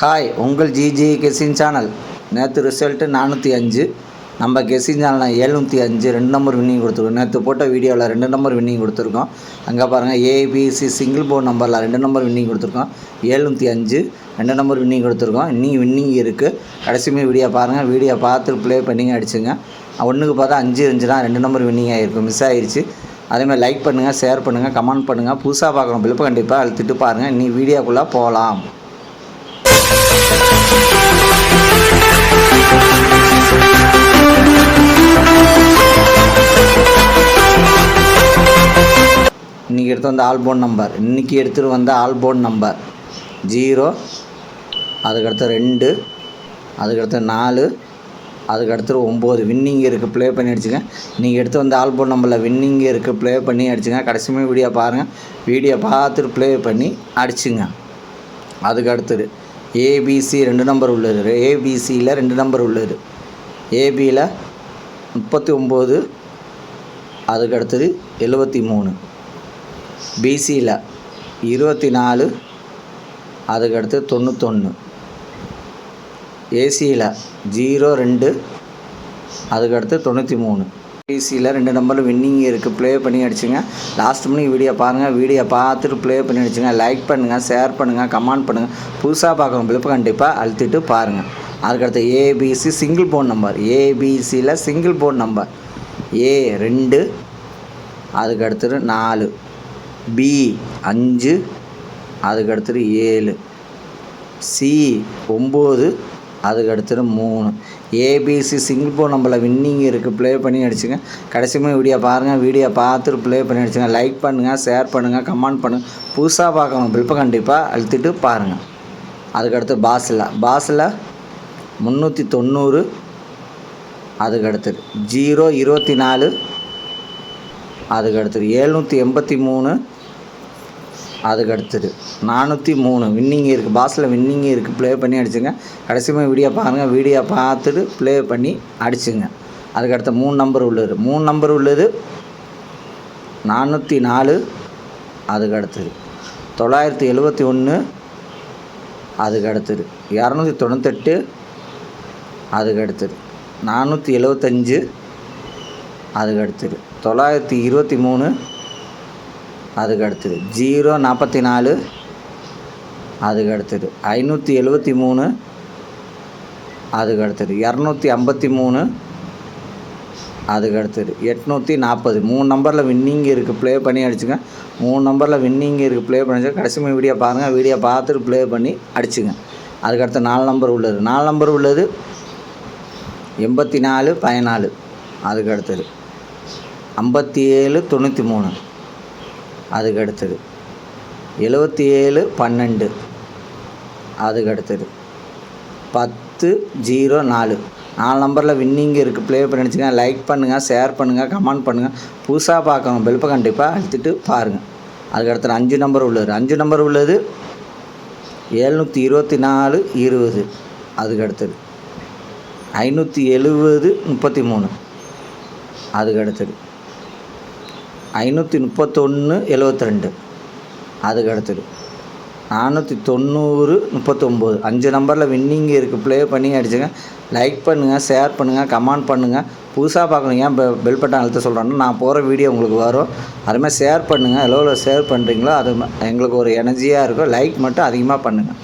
Hi உங்கள் GG guessing channel நேற்று result நானூற்றி அஞ்சு. நம்ம கெஸின் சேனலில் எழுநூற்றி அஞ்சு. ரெண்டு நம்பர் வின்னிங் கொடுத்துருக்கோம். நேற்று போட்ட வீடியோவில் ரெண்டு நம்பர் வின்னிங் கொடுத்துருக்கோம். அங்கே பாருங்கள் ஏபிசி சிங்கிள் போர்ட் நம்பரில் ரெண்டு நம்பர் வின்னிங் கொடுத்துருக்கோம். எழுநூற்றி அஞ்சு. ரெண்டு நம்பர் வின்னிங் கொடுத்துருக்கோம். இன்னும் வின்னிங் இருக்குது கடைசியுமே வீடியோ பாருங்கள் வீடியோ பார்த்து ப்ளே பண்ணிங்க அடிச்சுங்க. ஒன்றுக்கு பார்த்தா அஞ்சு இருந்துச்சுன்னா ரெண்டு நம்பர் வின்னிங் ஆகிருக்கும் மிஸ் ஆயிருச்சு. அதேமாதிரி லைக் பண்ணுங்கள் ஷேர் பண்ணுங்கள் கமெண்ட் பண்ணுங்கள் புதுசாக பார்க்குறோம் பிளப்பு கண்டிப்பாக அழுத்திட்டு பாருங்கள் நீ வீடியோக்குள்ளே போகலாம் இன்றைக்கி எடுத்து வந்த ஆல்போன் நம்பர் இன்றைக்கி எடுத்துகிட்டு வந்த ஆல்போன் நம்பர் ஜீரோ அதுக்கடுத்து ரெண்டு அதுக்கடுத்து நாலு அதுக்கடுத்து ஒம்பது. வின்னிங் இருக்குது ப்ளே பண்ணி அடிச்சுங்க நீங்கள் எடுத்து வந்த ஆல்போன் நம்பரில் வின்னிங் இருக்குது ப்ளே பண்ணி அடிச்சுங்க கடைசியுமே வீடியோ பாருங்கள் வீடியோ பார்த்துட்டு ப்ளே பண்ணி அடிச்சுங்க. அதுக்கு அடுத்தது ஏபிசி ரெண்டு நம்பர் உள்ளது ஏபிசியில் ரெண்டு நம்பர் உள்ளது ஏபியில் முப்பத்தி ஒம்பது அதுக்கடுத்தது எழுபத்தி மூணு. பிசியில் இருபத்தி நாலு அதுக்கு அடுத்து தொண்ணூத்தொன்று ஏசியில் ஜீரோ ரெண்டு அதுக்கு அடுத்து தொண்ணூற்றி மூணு பிசியில் ரெண்டு நம்பரில் வின்னிங் இருக்குது ப்ளே பண்ணி அடிச்சுங்க. லாஸ்ட் மணிக்கு வீடியோ பாருங்கள் வீடியோ பார்த்துட்டு ப்ளே பண்ணி அடிச்சுங்க. லைக் பண்ணுங்கள் ஷேர் பண்ணுங்கள் கமெண்ட் பண்ணுங்கள் புதுசாக பார்க்கணும் பிள்ளைப்ப கண்டிப்பாக அழுத்திட்டு பாருங்கள் அதுக்கடுத்து ஏபிசி சிங்கிள் போன் நம்பர் ஏபிசியில் சிங்கிள் போன் நம்பர் ஏ ரெண்டு அதுக்கடுத்து நாலு. பி அஞ்சு அதுக்கு அடுத்தது ஏழு. சி ஒம்பது அதுக்கு அடுத்தது மூணு ஏபிசி சிங்கிள் ஃபோன் நம்பரில் வின்னிங் இருக்குது ப்ளே பண்ணி அடிச்சுங்க. கடைசியுமே வீடியோ பாருங்கள் வீடியோ பார்த்துட்டு ப்ளே பண்ணி அடிச்சுங்க. லைக் பண்ணுங்கள் ஷேர் பண்ணுங்கள் கமெண்ட் பண்ணுங்கள் புதுசாக பார்க்கணும் பில்ப்பை கண்டிப்பாக அழுத்திட்டு பாருங்கள் அதுக்கடுத்து பாஸில். பாஸில் முந்நூற்றி தொண்ணூறு. அதுக்கு அடுத்தது ஜீரோ இருபத்தி நாலு. அதுக்கு அடுத்தது எழுநூற்றி எண்பத்தி மூணு. அதுக்கு அடுத்தது நானூற்றி மூணு வின்னிங் இருக்குது பாஸில் வின்னிங் இருக்குது ப்ளே பண்ணி அடிச்சுங்க. கடைசியுமே வீடியோ பாருங்கள் வீடியோ பார்த்துட்டு ப்ளே பண்ணி அடிச்சுங்க. அதுக்கு அடுத்த மூணு நம்பர் உள்ளது. மூணு நம்பர் உள்ளது. நானூற்றி நாலு அதுக்கு அடுத்தது தொள்ளாயிரத்தி எழுபத்தி ஒன்று அதுக்கு அடுத்தது இரநூத்தி தொண்ணூத்தெட்டு. அதுக்கு அடுத்தது நானூற்றி எழுபத்தஞ்சு அதுக்கு அடுத்தது தொள்ளாயிரத்தி இருபத்தி மூணு. அதுக்கு அடுத்தது ஜீரோ நாற்பத்தி நாலு அதுக்கு அடுத்தது ஐநூற்றி எழுபத்தி மூணு அதுக்கு அடுத்தது இரநூத்தி ஐம்பத்தி மூணு அதுக்கு அடுத்தது எட்நூற்றி நாற்பது. மூணு நம்பரில் வின்னிங் இருக்குது ப்ளே பண்ணி அடிச்சுங்க. மூணு நம்பரில் வின்னிங் இருக்குது ப்ளே பண்ணி கடைசி வீடியோ பாருங்கள் வீடியோ பார்த்துட்டு ப்ளே பண்ணி அடிச்சுங்க. அதுக்கடுத்து நாலு நம்பர் உள்ளது. நாலு நம்பர் உள்ளது. எண்பத்தி நாலு பதினாலு. அதுக்கு அடுத்தது ஐம்பத்தி ஏழு தொண்ணூற்றி மூணு. அதுக்கு அடுத்தது எழுபத்தி ஏழு பன்னெண்டு. அதுக்கு அடுத்தது பத்து ஜீரோ நாலு. நாலு நம்பரில் வின்னிங் இருக்குது ப்ளே பண்ணிச்சுங்க லைக் பண்ணுங்கள் ஷேர் பண்ணுங்கள் கமெண்ட் பண்ணுங்கள் புதுசாக பார்க்கணும். பெல்ப்பை கண்டிப்பாக அழுத்திட்டு பாருங்கள் அதுக்கு அடுத்தது அஞ்சு நம்பர் உள்ளது. அஞ்சு நம்பர் உள்ளது. எழுநூற்றி இருபத்தி நாலு இருபது அதுக்கு அடுத்தது ஐநூற்றி எழுபது முப்பத்தி மூணு அதுக்கு அடுத்தது ஐநூற்றி முப்பத்தொன்று எழுபத்திரெண்டு அதுக்கு அடுத்தது. நானூற்றி தொண்ணூறு முப்பத்தொம்போது. அஞ்சு நம்பரில் வின்னிங் இருக்குது ப்ளே பண்ணி அடிச்சுங்க. லைக் பண்ணுங்கள் ஷேர் பண்ணுங்கள் கமெண்ட் பண்ணுங்கள் புதுசாக பார்க்கணுங்க ஏன் பெ பெல் பட்டன் அழுத்த சொல்கிறேன்னா நான் போகிற வீடியோ உங்களுக்கு வரும். அதுமாதிரி ஷேர் பண்ணுங்கள் எவ்வளோ ஷேர் பண்ணுறீங்களோ அது எங்களுக்கு ஒரு எனர்ஜியாக இருக்கும். லைக் மட்டும் அதிகமாக பண்ணுங்கள்